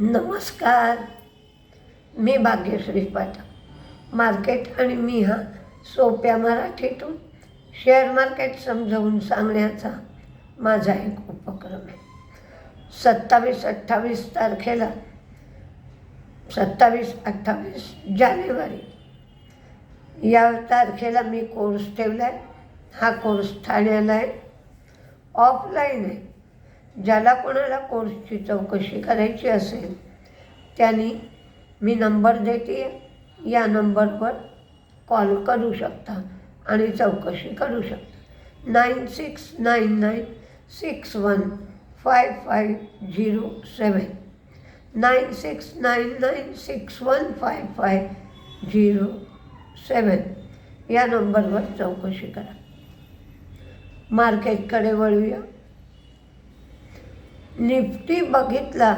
नमस्कार. मी भाग्यश्री पाठक. मार्केट आणि मी हा सोप्या मराठीतून शेअर मार्केट समजावून सांगण्याचा माझा एक उपक्रम आहे. सत्तावीस अठ्ठावीस तारखेला सत्तावीस अठ्ठावीस जानेवारी या तारखेला मी कोर्स ठेवला आहे हा कोर्स ठाण्याला आहे. ऑफलाईन आहे. ज्याला कोणाला कोर्सची चौकशी करायची असेल त्यांनी मी नंबर देते या नंबरवर कॉल करू शकता आणि चौकशी करू शकता. Nine six nine nine six one five five zero seven nine six nine nine six one five five zero seven या नंबरवर चौकशी करा. मार्केटकडे वळूया. निफ्टी बघितला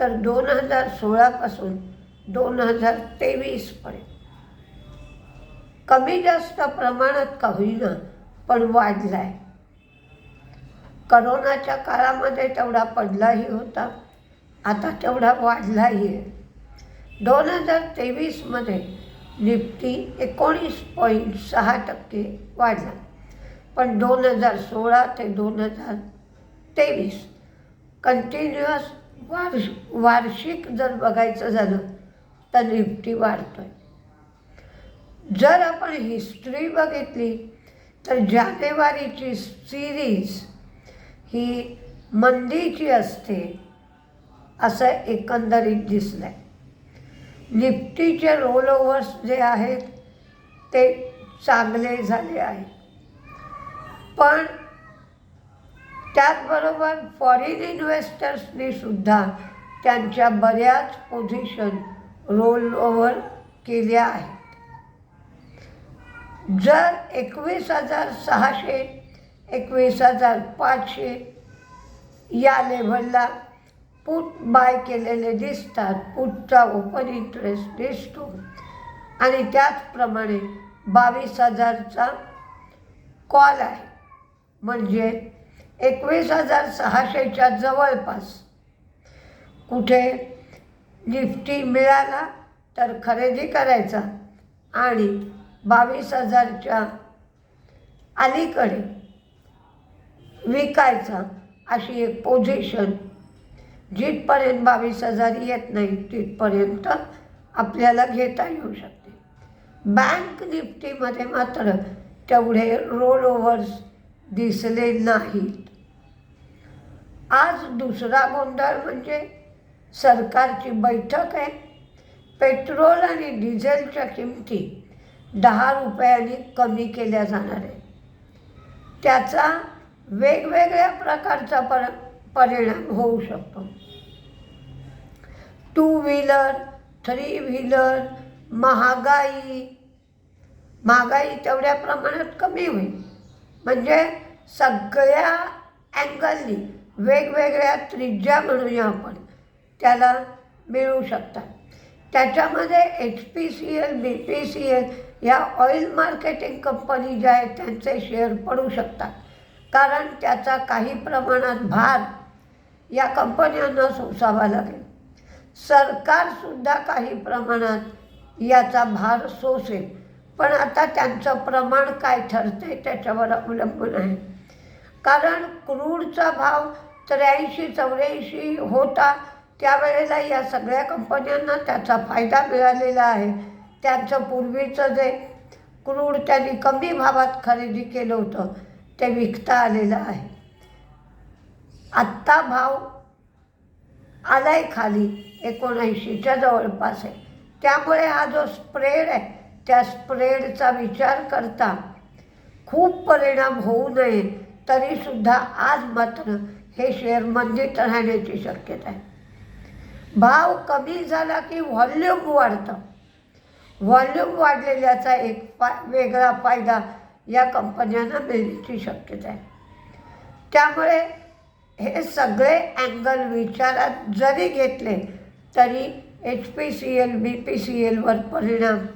तर दोन हजार सोळापासून दोन हजार तेवीसपर्यंत कमी जास्त प्रमाणात का होईना पण वाढला आहे करोनाच्या काळामध्ये तेवढा पडलाही होता आता तेवढा वाढलाही आहे. दोन हजार तेवीसमध्ये निफ्टी एकोणीस पॉईंट सहा टक्के वाढला पण दोन हजार सोळा ते दोन हजार तेवीस कंटिन्युअस वार्ष वार्षिक जर बघायचं झालं तर निफ्टी वाढतो आहे जर आपण हिस्ट्री बघितली तर जानेवारीची सिरीज ही मंदीची असते असं एकंदरीत दिसलं आहे निफ्टीचे रोल ओव्हर्स जे आहेत ते चांगले झाले आहेत. पण त्याचबरोबर फॉरेन इन्व्हेस्टर्सनी सुद्धा त्यांच्या बऱ्याच पोझिशन रोल ओव्हर केल्या आहेत. जर एकवीस हजार सहाशे एकवीस हजार पाचशे या लेव्हलला पुट बाय केलेले दिसतात पुटचा ओपन इंटरेस्ट दिसतो. आणि त्याचप्रमाणे बावीस हजारचा कॉल आहे. म्हणजे एकवीस हजार सहाशेच्या जवळपास. कुठे निफ्टी मिळाला तर खरेदी करायचा आणि बावीस हजारच्या अलीकडे विकायचा अशी एक पोझिशन जिथपर्यंत बावीस हजार येत नाही तिथपर्यंत आपल्याला घेता येऊ शकते. बँक निफ्टीमध्ये मात्र तेवढे रोल ओव्हर्स दिसले नाहीत आज दुसरा गोंधळ म्हणजे सरकारची बैठक आहे. पेट्रोल आणि डिझेलच्या किमती दहा रुपयांनी कमी केल्या जाणार आहे त्याचा वेगवेगळ्या प्रकारचा पर परिणाम होऊ शकतो. टू व्हीलर थ्री व्हीलर महागाई महागाई तेवढ्या प्रमाणात कमी होईल. म्हणजे सगळ्या अँगलनी वेगवेगळ्या त्रिज्या म्हणूया आपण त्याला मिळू शकतात त्याच्यामध्ये H P C L B P C L ह्या ऑइल मार्केटिंग कंपनी ज्या आहेत त्यांचे शेअर पडू शकतात. कारण त्याचा काही प्रमाणात भार या कंपन्यांना सोसावा लागेल. सरकारसुद्धा काही प्रमाणात याचा भार सोसेल. पण आता त्यांचं प्रमाण काय ठरते त्याच्यावर अवलंबून आहे. कारण क्रूडचा भाव त्र्याऐंशी चौऱ्याऐंशी होता त्यावेळेला या सगळ्या कंपन्यांना त्याचा फायदा मिळालेला आहे. त्यांचं पूर्वीचं जे क्रूड त्यांनी कमी भावात खरेदी केलं होतं ते विकता आलेलं आहे. आत्ता भाव आलाय खाली एकोणऐंशीच्या जवळपास आहे. त्यामुळे हा जो स्प्रेड आहे त्या स्प्रेडचा विचार करता खूप परिणाम होऊ नये तरीसुद्धा आज मात्र हे शेअर मंदीत राहण्याची शक्यता आहे. भाव कमी झाला की व्हॉल्यूम वाढतं. व्हॉल्यूम वाढलेल्याचा एक फा वेगळा फायदा या कंपन्यांना मिळण्याची शक्यता आहे. त्यामुळे हे सगळे अँगल विचारात जरी घेतले तरी H P C L B P C एलवर परिणाम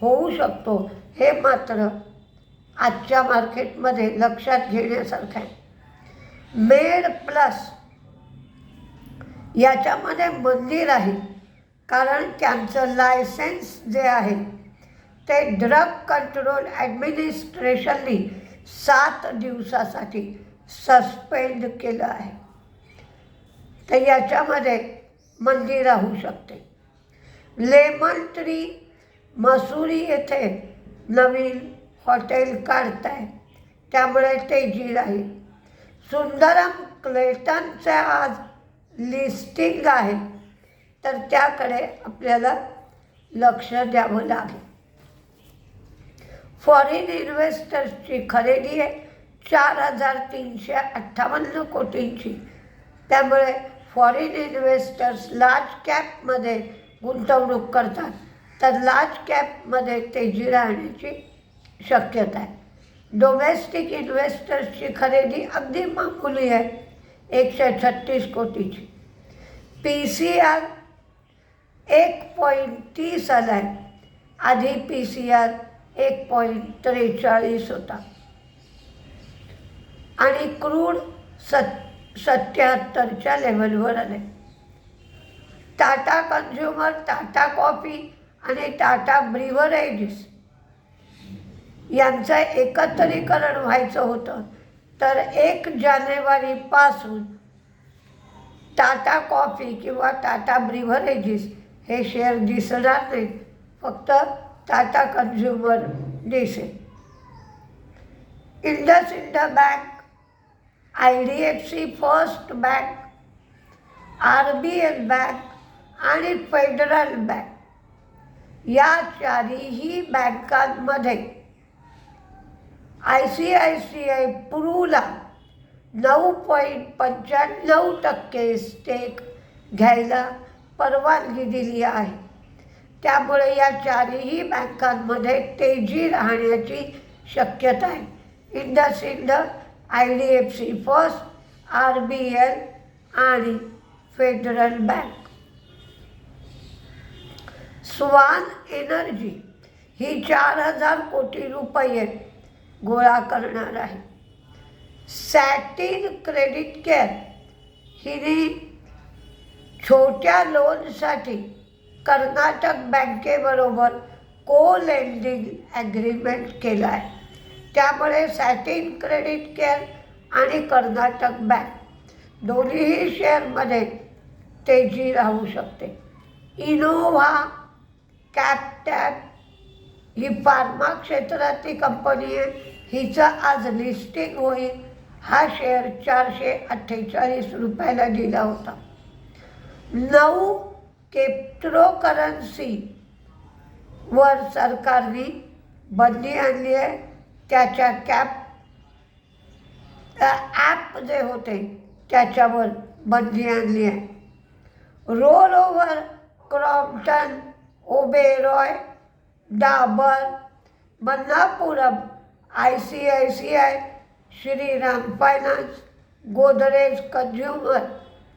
होऊ शकतो. हे मात्र आजच्या मार्केटमध्ये लक्षात घेण्यासारखं आहे. मेड प्लस याच्यामध्ये मंदिर आहे. कारण त्यांचं लायसन्स जे आहे ते ड्रग कंट्रोल ॲडमिनिस्ट्रेशननी सात दिवसासाठी सस्पेंड केलं आहे. तर याच्यामध्ये मंदिर राहू शकते. लेमन ट्री मसुरी येथे नवीन हॉटेल काढत आहे त्यामुळे तेजी राहील सुंदरम क्लेटनचे आज लिस्टिंग आहे. तर त्याकडे आपल्याला लक्ष द्यावं लागेल. फॉरेन इन्व्हेस्टर्सची खरेदी आहे चार हजार तीनशे अठ्ठावन्न कोटींची. त्यामुळे फॉरेन इन्व्हेस्टर्स लार्ज कॅपमध्ये गुंतवणूक करतात. तर लार्ज कॅपमध्ये तेजी राहण्याची शक्यता आहे. डोमेस्टिक इन्व्हेस्टर्सची खरेदी अगदी मामूली आहे एकशे छत्तीस कोटीची. पी सी आर एक पॉईंट तीस आला आहे. आधी पी सी आर एक पॉईंट त्रेचाळीस होता. आणि क्रूड सत् सत्याहत्तरच्या लेवलवर आले टाटा कन्झ्युमर टाटा कॉफी आणि टाटा ब्रिव्हरेजेस यांचं एकत्रीकरण व्हायचं होतं. तर एक जानेवारीपासून टाटा कॉफी किंवा टाटा ब्रिव्हरेजेस हे शेअर दिसणार नाहीत. फक्त टाटा कन्झ्युमर दिसेल. IndusInd bank I D F C first bank R B L bank आणि फेडरल बँक या चारीही बँकांमध्ये I C I C I प्रूला नऊ पॉईंट पंच्याण्णव टक्के स्टेक घ्यायला परवानगी दिली आहे. त्यामुळे या चारही बँकांमध्ये तेजी राहण्याची शक्यता आहे. IndusInd I D F C first R B L आणि फेडरल बँक. Swan energy. ही चार हजार कोटी रुपये गोळा करणार आहे. सॅटिन क्रेडिट केअर हिने छोट्या लोनसाठी कर्नाटक बँकेबरोबर को लेंडिंग ॲग्रीमेंट केलं आहे त्यामुळे सॅटिन क्रेडिट केअर आणि कर्नाटक बँक दोन्हीही शेअरमध्ये तेजी राहू शकते. इनोव्हा कॅपटॅप ही फार्मा क्षेत्रातली कंपनी आहे. हिचं आज लिस्टिंग होईल. हा शेअर चारशे अठ्ठेचाळीस रुपयाला दिला होता. नऊ क्रिप्टोकरन्सी वर सरकारने बदली आणली आहे. त्याच्या कॅप ॲप जे होते त्याच्यावर बदली आणली आहे. Roll over Crompton Oberoi Dabur Manappuram I C I C I Shriram finance Godrej consumer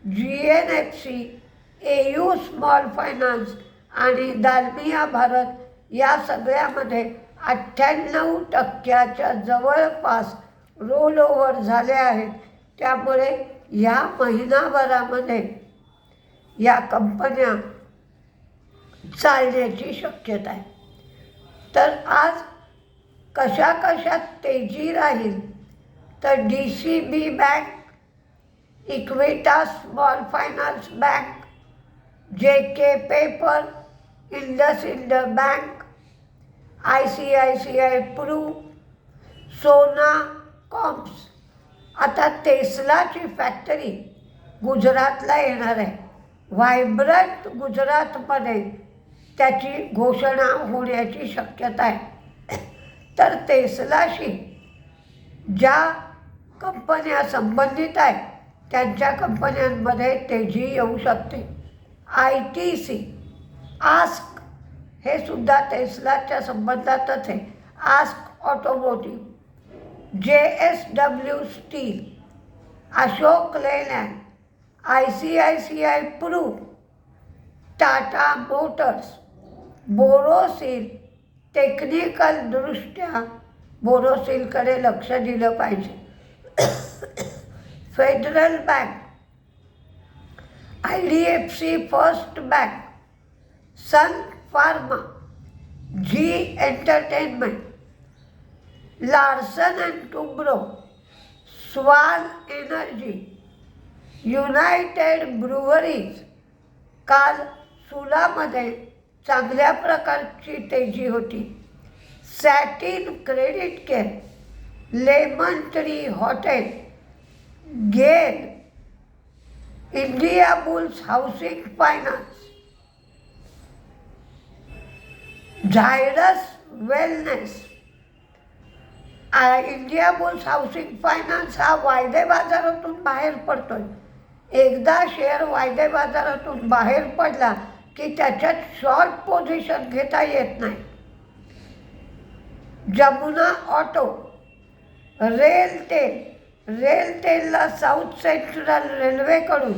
G N F C A U small finance आणि दालमिया भारत या सगळ्यामध्ये अठ्ठ्याण्णव टक्क्याच्या जवळपास रोल ओव्हर झाले आहेत. त्यामुळे या महिनाभरामध्ये या कंपन्या चालण्याची शक्यता आहे. तर आज कशा कशा तेजी राहील तर D C B bank Equitas small finance bank J K paper IndusInd bank I C I C I Pru Sona comps आता टेस्लाची फॅक्टरी गुजरातला येणार आहे. व्हायब्रंट गुजरातमध्ये त्याची घोषणा होण्याची शक्यता आहे. तर टेस्लाशी ज्या कंपन्या संबंधित आहेत त्यांच्या कंपन्यांमध्ये तेजी येऊ शकते. आय टी सी आस्क हे सुद्धा टेस्लाच्या संबंधातच आहे. ASK automotive J S W steel Ashok Leyland I C I C I Pru Tata motors Borosil टेक्निकलदृष्ट्या बोरोसिलकडे लक्ष दिलं पाहिजे. Federal bank I D F C first bank sun pharma Zee entertainment Larsen and Toubro swan energy united breweries काल सुलामध्ये चांगल्या प्रकारची तेजी होती. Satin credit care lemon tree hotel GAIL India bulls housing finance Zydus wellness India bulls housing finance हा वायदे बाजारातून बाहेर पडतोय. एकदा शेअर वायदे बाजारातून बाहेर पडला की त्याच्यात शॉर्ट पोझिशन घेता येत नाही. जमुना ऑटो रेल तेल रेल तेलला साऊथ सेंट्रल रेल्वेकडून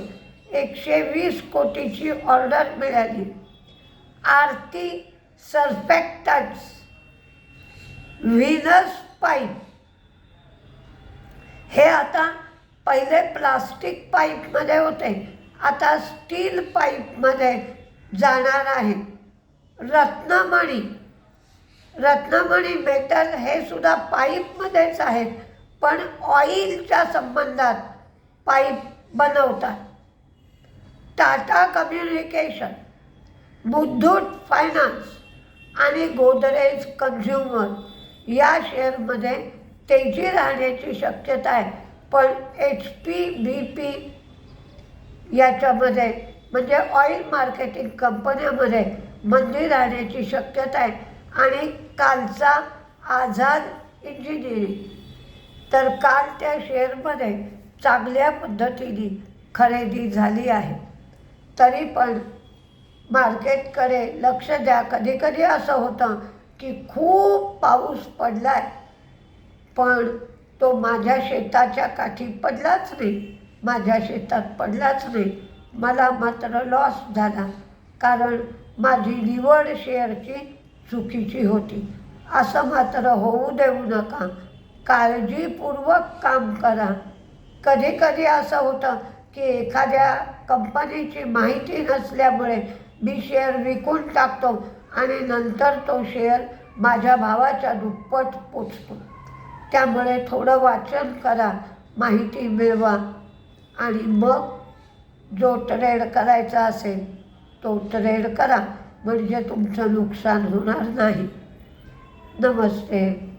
एकशे वीस कोटीची ऑर्डर मिळाली. आरती सर्फेक्टन्स व्हिनस पाईप हे आता पहिले प्लास्टिक पाईपमध्ये होते. आता स्टील पाईपमध्ये जाणार आहे. रत्नमणी. रत्नमणी मेटल हे सुद्धा पाईपमध्येच आहेत. पण ऑइलच्या संबंधात पाईप बनवतात. टाटा कम्युनिकेशन मुथूट फायनान्स आणि गोदरेज कन्झ्युमर या शेअरमध्ये तेजी राहण्याची शक्यता आहे. पण एच पी बी पी याच्यामध्ये म्हणजे ऑइल मार्केटिंग कंपन्यामध्ये मंदी राहण्याची शक्यता आहे. आणि कालचा आझाद इंजिनिअरिंग तर काल त्या शेअरमध्ये चांगल्या पद्धतीने खरेदी झाली आहे. तरी पण मार्केटकडे लक्ष द्या. कधी कधी असं होतं की खूप पाऊस पडला आहे पण तो माझ्या शेताच्या काठी पडलाच नाही. माझ्या शेतात पडलाच नाही. मला मात्र लॉस झाला. कारण माझी निवड शेअरची चुकीची होती. असं मात्र होऊ देऊ नका. काळजीपूर्वक काम करा. कधी कधी असं होतं की एखाद्या कंपनीची माहिती नसल्यामुळे मी शेअर विकून टाकतो आणि नंतर तो शेअर माझ्या भावाच्या दुप्पट पोचतो. त्यामुळे थोडं वाचन करा माहिती मिळवा आणि मग जो ट्रेड करायचा असेल तो ट्रेड करा. म्हणजे तुमचं नुकसान होणार नाही. नमस्ते.